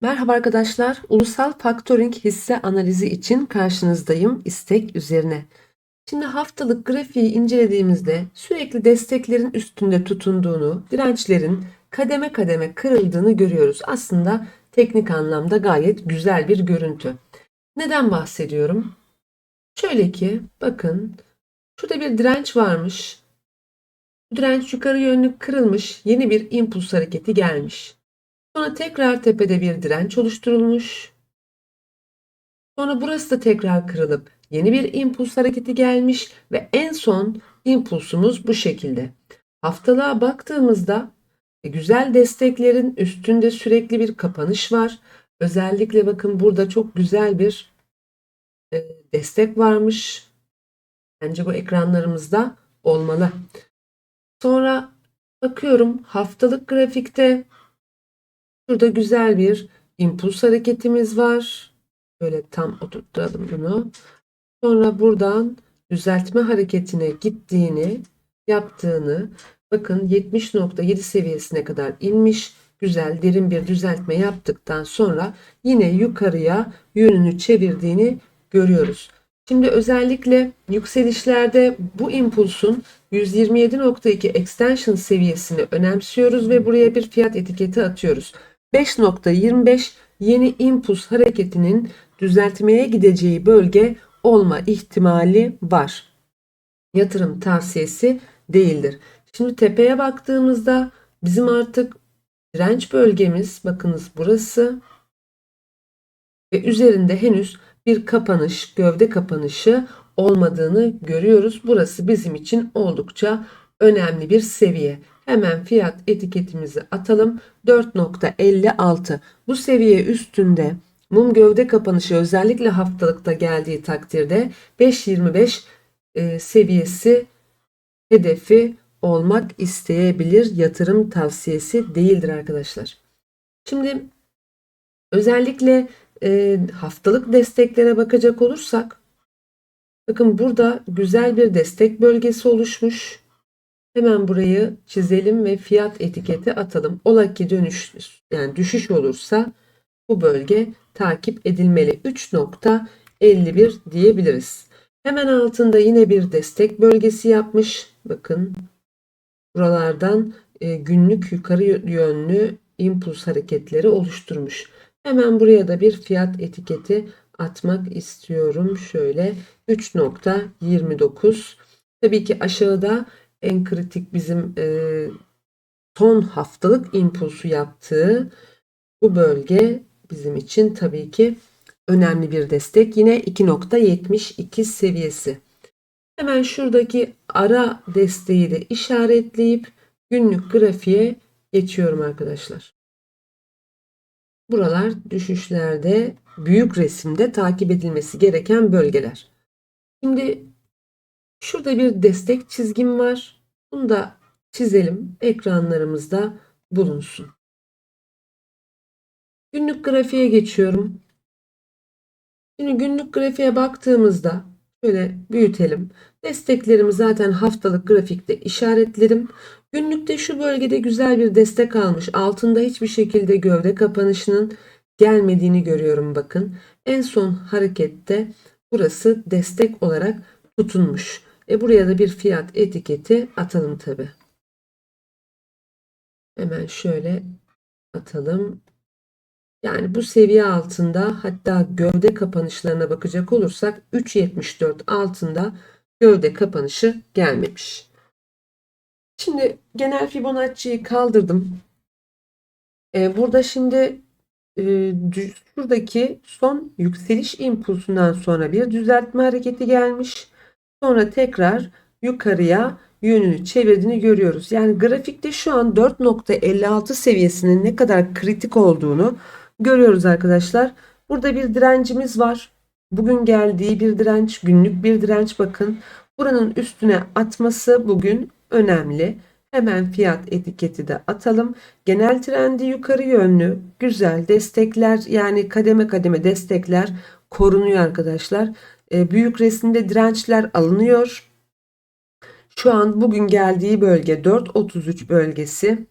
Merhaba arkadaşlar. Ulusal Faktöring hisse analizi için karşınızdayım istek üzerine. Şimdi haftalık grafiği incelediğimizde sürekli desteklerin üstünde tutunduğunu, dirençlerin kademe kademe kırıldığını görüyoruz. Aslında teknik anlamda gayet güzel bir görüntü. Neden bahsediyorum? Şöyle ki bakın şurada bir direnç varmış. Direnç yukarı yönlü kırılmış, yeni bir impuls hareketi gelmiş. Sonra tekrar tepede bir direnç oluşturulmuş. Sonra burası da tekrar kırılıp yeni bir impuls hareketi gelmiş ve en son impulsumuz bu şekilde. Haftalığa baktığımızda e, güzel desteklerin üstünde sürekli bir kapanış var. Özellikle bakın burada çok güzel bir e, destek varmış. Bence bu ekranlarımızda olmalı. Sonra bakıyorum haftalık grafikte Burada güzel bir impuls hareketimiz var. Böyle tam oturtalım bunu. Sonra buradan düzeltme hareketine gittiğini, yaptığını bakın 70.7 seviyesine kadar inmiş. Güzel derin bir düzeltme yaptıktan sonra yine yukarıya yönünü çevirdiğini görüyoruz. Şimdi özellikle yükselişlerde bu impulsun 127.2 extension seviyesini önemsiyoruz ve buraya bir fiyat etiketi atıyoruz. 5.25 yeni impuls hareketinin düzeltmeye gideceği bölge olma ihtimali var. Yatırım tavsiyesi değildir. Şimdi tepeye baktığımızda bizim artık direnç bölgemiz bakınız burası ve üzerinde henüz bir kapanış, gövde kapanışı olmadığını görüyoruz. Burası bizim için oldukça önemli bir seviye. Hemen fiyat etiketimizi atalım. 4.56. Bu seviye üstünde mum gövde kapanışı özellikle haftalıkta geldiği takdirde 5.25 e, seviyesi hedefi olmak isteyebilir. Yatırım tavsiyesi değildir arkadaşlar. Şimdi özellikle e, haftalık desteklere bakacak olursak bakın burada güzel bir destek bölgesi oluşmuş. Hemen burayı çizelim ve fiyat etiketi atalım. Ola ki dönüş yani düşüş olursa bu bölge takip edilmeli. 3.51 diyebiliriz. Hemen altında yine bir destek bölgesi yapmış. Bakın buralardan e, günlük yukarı yönlü impuls hareketleri oluşturmuş. Hemen buraya da bir fiyat etiketi atmak istiyorum. Şöyle 3.29. Tabii ki aşağıda en kritik bizim e, son haftalık impulsu yaptığı bu bölge bizim için tabii ki önemli bir destek. Yine 2.72 seviyesi. Hemen şuradaki ara desteği de işaretleyip günlük grafiğe geçiyorum arkadaşlar. Buralar düşüşlerde büyük resimde takip edilmesi gereken bölgeler. Şimdi Şurada bir destek çizgim var. Bunu da çizelim. Ekranlarımızda bulunsun. Günlük grafiğe geçiyorum. Şimdi günlük grafiğe baktığımızda şöyle büyütelim. Desteklerimi zaten haftalık grafikte işaretlerim. Günlükte şu bölgede güzel bir destek almış. Altında hiçbir şekilde gövde kapanışının gelmediğini görüyorum bakın. En son harekette burası destek olarak tutunmuş. E buraya da bir fiyat etiketi atalım tabi. Hemen şöyle atalım. Yani bu seviye altında hatta gövde kapanışlarına bakacak olursak 3.74 altında gövde kapanışı gelmemiş. Şimdi genel Fibonacci'yi kaldırdım. Ee, burada şimdi e, şuradaki son yükseliş impulsundan sonra bir düzeltme hareketi gelmiş. Sonra tekrar yukarıya yönünü çevirdiğini görüyoruz. Yani grafikte şu an 4.56 seviyesinin ne kadar kritik olduğunu görüyoruz arkadaşlar. Burada bir direncimiz var. Bugün geldiği bir direnç, günlük bir direnç bakın. Buranın üstüne atması bugün önemli. Hemen fiyat etiketi de atalım. Genel trendi yukarı yönlü, güzel destekler yani kademe kademe destekler korunuyor arkadaşlar. E, büyük resimde dirençler alınıyor. Şu an bugün geldiği bölge 4.33 bölgesi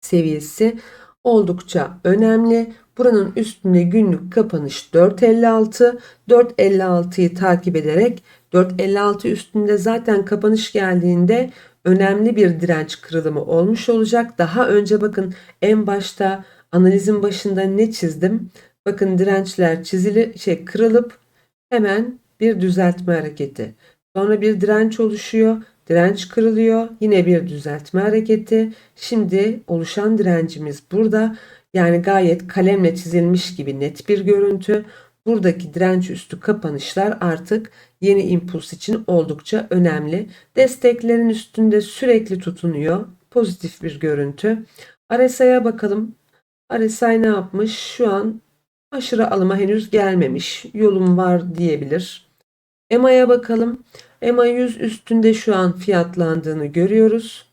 seviyesi. oldukça önemli. Buranın üstünde günlük kapanış 4.56. 4.56'yı takip ederek 4.56 üstünde zaten kapanış geldiğinde önemli bir direnç kırılımı olmuş olacak. Daha önce bakın en başta analizin başında ne çizdim? Bakın dirençler çizili şey kırılıp hemen bir düzeltme hareketi. Sonra bir direnç oluşuyor. Direnç kırılıyor. Yine bir düzeltme hareketi. Şimdi oluşan direncimiz burada. Yani gayet kalemle çizilmiş gibi net bir görüntü. Buradaki direnç üstü kapanışlar artık yeni impuls için oldukça önemli. Desteklerin üstünde sürekli tutunuyor. Pozitif bir görüntü. RSI'ye bakalım. RSI ne yapmış? Şu an aşırı alıma henüz gelmemiş. Yolum var diyebilir. EMA'ya bakalım. EMA 100 üstünde şu an fiyatlandığını görüyoruz.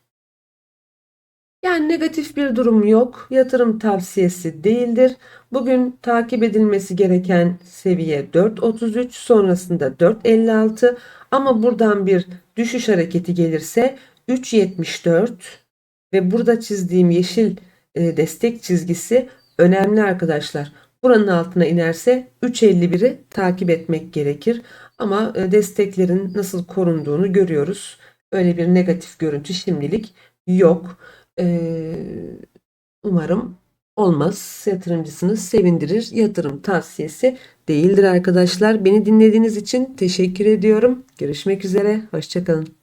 Yani negatif bir durum yok. Yatırım tavsiyesi değildir. Bugün takip edilmesi gereken seviye 4.33 sonrasında 4.56 ama buradan bir düşüş hareketi gelirse 3.74 ve burada çizdiğim yeşil e, destek çizgisi önemli arkadaşlar. Buranın altına inerse 3.51'i takip etmek gerekir. Ama e, desteklerin nasıl korunduğunu görüyoruz. Öyle bir negatif görüntü şimdilik yok. Ee, umarım olmaz. Yatırımcısını sevindirir. Yatırım tavsiyesi değildir arkadaşlar. Beni dinlediğiniz için teşekkür ediyorum. Görüşmek üzere. Hoşçakalın.